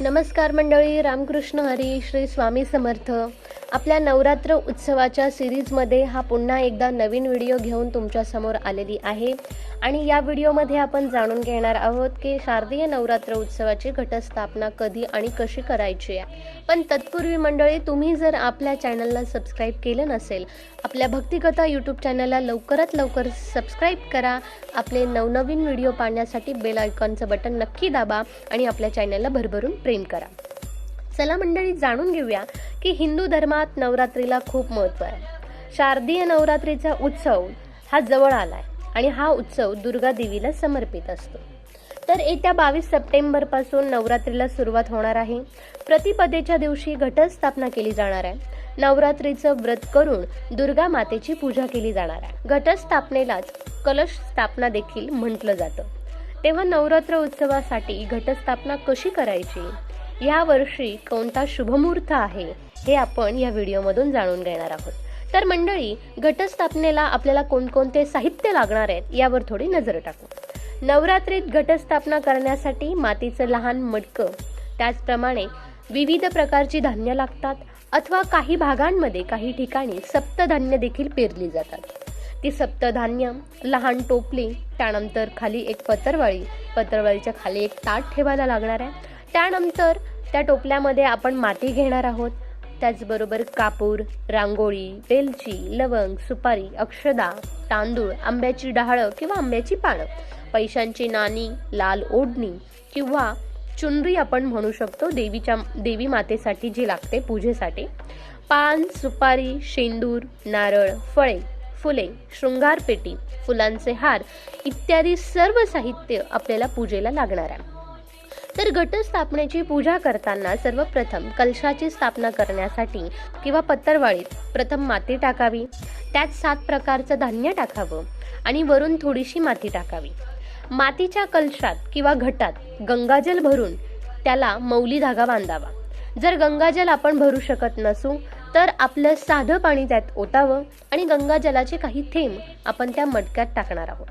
नमस्कार मंडळी रामकृष्ण हरी श्री स्वामी समर्थ. आपल्या नवरात्र उत्सवाच्या सिरीजमध्ये हा पुन्हा एकदा नवीन व्हिडिओ घेऊन तुमच्यासमोर आलेली आहे. आणि या व्हिडिओमध्ये आपण जाणून घेणार आहोत की शारदीय नवरात्र उत्सवाची घटस्थापना कधी आणि कशी करायची आहे. पण तत्पूर्वी मंडळी तुम्ही जर आपल्या चॅनलला सबस्क्राईब केलं नसेल आपल्या भक्तिकथा यूट्यूब चॅनलला लवकरात लवकर सबस्क्राईब करा. आपले नवनवीन व्हिडिओ पाहण्यासाठी बेल आयकॉनचं बटन नक्की दाबा आणि आपल्या चॅनलला भरभरून प्रेम करा. चला मंडळी जाणून घेऊया की हिंदू धर्मात नवरात्रीला खूप महत्त्व आहे. शारदीय नवरात्रीचा उत्सव हा जवळ आलाय आणि हा उत्सव दुर्गा देवीला समर्पित असतो. तर येत्या बावीस सप्टेंबरपासून नवरात्रीला सुरुवात होणार आहे. प्रतिपदेच्या दिवशी घटस्थापना केली जाणार आहे. नवरात्रीचं व्रत करून दुर्गा मातेची पूजा केली जाणार आहे. घटस्थापनेलाच कलश स्थापना देखील म्हटलं जातं. तेव्हा नवरात्र उत्सवासाठी घटस्थापना कशी करायची? या वर्षी कोणता शुभमुहूर्त आहे हे आपण या व्हिडिओमधून जाणून घेणार आहोत. तर मंडळी घटस्थापनेला आपल्याला कोणकोणते साहित्य लागणार आहेत यावर थोडी नजर टाकू. नवरात्रीत घटस्थापना करण्यासाठी मातीचं लहान मडकं त्याचप्रमाणे विविध प्रकारची धान्य लागतात अथवा काही भागांमध्ये काही ठिकाणी सप्तधान्य देखील पेरली जातात. ती सप्तधान्य लहान टोपली त्यानंतर खाली एक पत्रवाळी पत्रवाळीच्या खाली एक ताट ठेवायला लागणार आहे. त्यानंतर त्या टोपल्यामध्ये आपण माती घेणार आहोत. त्याचबरोबर कापूर रांगोळी वेलची लवंग सुपारी अक्षदा तांदूळ आंब्याची डहाळं किंवा आंब्याची पानं पैशांची नाणी लाल ओढणी किंवा चुनरी आपण म्हणू शकतो देवीच्या देवी मातेसाठी जी लागते पूजेसाठी. पान सुपारी शेंदूर नारळ फळे फुले शृंगारपेटी फुलांचे हार इत्यादी सर्व साहित्य आपल्याला पूजेला लागणार आहे. तर घटस्थापनेची पूजा करताना सर्वप्रथम कलशाची स्थापना करण्यासाठी किंवा पत्तरवाळीत प्रथम माती टाकावी. त्यात सात प्रकारचं धान्य टाकावं आणि वरून थोडीशी माती टाकावी. मातीच्या कलशात किंवा घटात गंगाजल भरून त्याला मौली धागा बांधावा. जर गंगाजल आपण भरू शकत नसू तर आपलं साधं पाणी त्यात ओतावं आणि गंगाजलाचे काही थेंब आपण त्या मटक्यात टाकणार आहोत.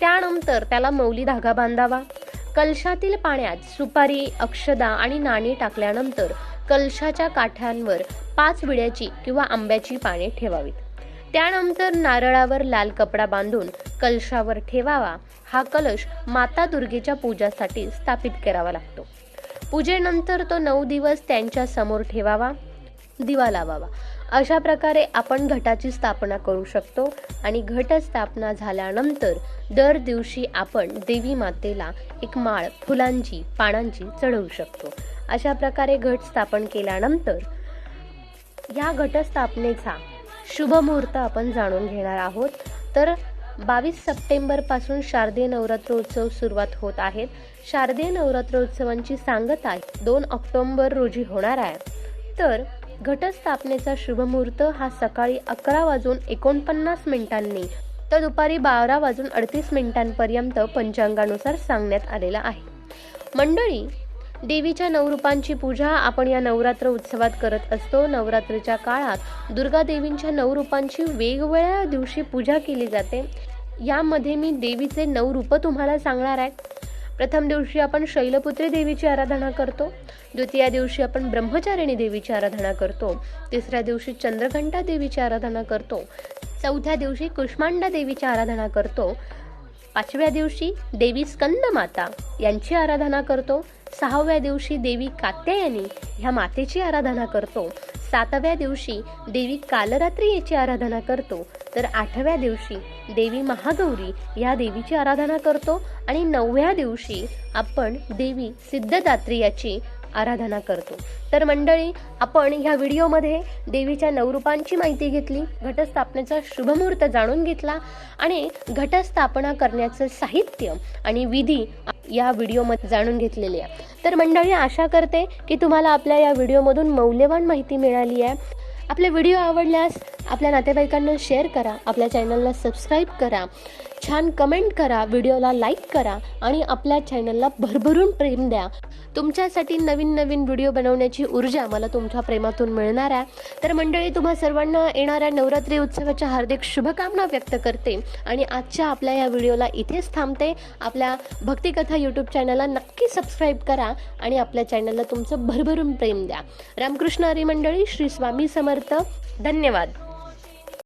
त्यानंतर त्याला मौली धागा बांधावा. कलशातील पाण्यात सुपारी अक्षदा आणि नाणी टाकल्यानंतर कलशाच्या काठ्यांवर पाच विड्याची किंवा आंब्याची पाने ठेवावीत. त्यानंतर नारळावर लाल कपडा बांधून कलशावर ठेवावा. हा कलश माता दुर्गेच्या पूजासाठी स्थापित करावा लागतो. पूजेनंतर तो नऊ दिवस त्यांच्यासमोर ठेवावा दिवा लावावा. अशा प्रकारे आपण घटाची स्थापना करू शकतो आणि घट स्थापना झाल्यानंतर दर दिवशी आपण देवी मातेला एक माळ फुलांची पानांची चढवू शकतो. अशा प्रकारे घट स्थापन केल्यानंतर या घटस्थापनेचा शुभ मुहूर्त आपण जाणून घेणार आहोत. तर बावीस सप्टेंबरपासून शारदीय नवरात्र उत्सव सुरुवात होत आहेत. शारदीय नवरात्रोत्सवांची सांगता दोन ऑक्टोंबर रोजी होणार आहे. तर घटस्थापनेचा शुभमुहूर्त हा सकाळी अकरा वाजून एकोणपन्नास मिनिटांनी तर दुपारी बारा वाजून अडतीस मिनिटांपर्यंत पंचांगानुसार सांगण्यात आलेला आहे. मंडळी देवीच्या नवरूपांची पूजा आपण या नवरात्र उत्सवात करत असतो. नवरात्रीच्या काळात दुर्गा देवींच्या नवरूपांची वेगवेगळ्या दिवशी पूजा केली जाते. यामध्ये मी देवीचे नऊ रूप तुम्हाला सांगणार आहे. प्रथम दिवशी आपण शैलपुत्री देवीची आराधना करतो. द्वितीय दिवशी आपण ब्रह्मचारिणी देवीची आराधना करतो. तिसऱ्या दिवशी चंद्रघंटा देवीची आराधना करतो. चौथ्या दिवशी कुष्मांडा देवीची आराधना करतो. पाचव्या दिवशी देवी स्कंद माता यांची आराधना करतो. सहाव्या दिवशी देवी कात्यायनी ह्या मातेची आराधना करतो. सातव्या दिवशी देवी कालरात्री याची आराधना करतो. तर आठव्या दिवशी देवी महागौरी या देवीची आराधना करतो. आणि नवव्या दिवशी आपण देवी सिद्धदात्री याची आराधना करतो. तर मंडळी आपण ह्या व्हिडिओमध्ये देवीच्या नवरूपांची माहिती घेतली घटस्थापनेचा शुभमुहूर्त जाणून घेतला आणि घटस्थापना करण्याचं साहित्य आणि विधी या व्हिडिओमध्ये जाणून घेतलेली आहे. तर मंडळी आशा करते की तुम्हाला आपल्या या व्हिडिओमधून मौल्यवान माहिती मिळाली आहे. आपले व्हिडिओ आवडल्यास आपल्या नातेवाईकांना शेअर करा आपल्या चॅनलला सबस्क्राईब करा छान कमेंट करा व्हिडिओला लाईक करा आणि आपल्या चॅनलला भरभरून प्रेम द्या. तुमच्यासाठी नवीन नवीन व्हिडिओ बनवण्याची ऊर्जा मला तुमच्या प्रेमातून मिळणार आहे. तर मंडळी तुम्हा सर्वांना येणाऱ्या नवरात्री उत्सवाच्या हार्दिक शुभकामना व्यक्त करते. आणि आजच्या आपल्या या व्हिडिओला इथेच थांबते. आपल्या भक्तिकथा यूट्यूब चॅनलला नक्की सबस्क्राईब करा आणि आपल्या चॅनलला तुमचं भरभरून प्रेम द्या. रामकृष्ण हरी मंडळी श्री स्वामी समर्थ. धन्यवाद.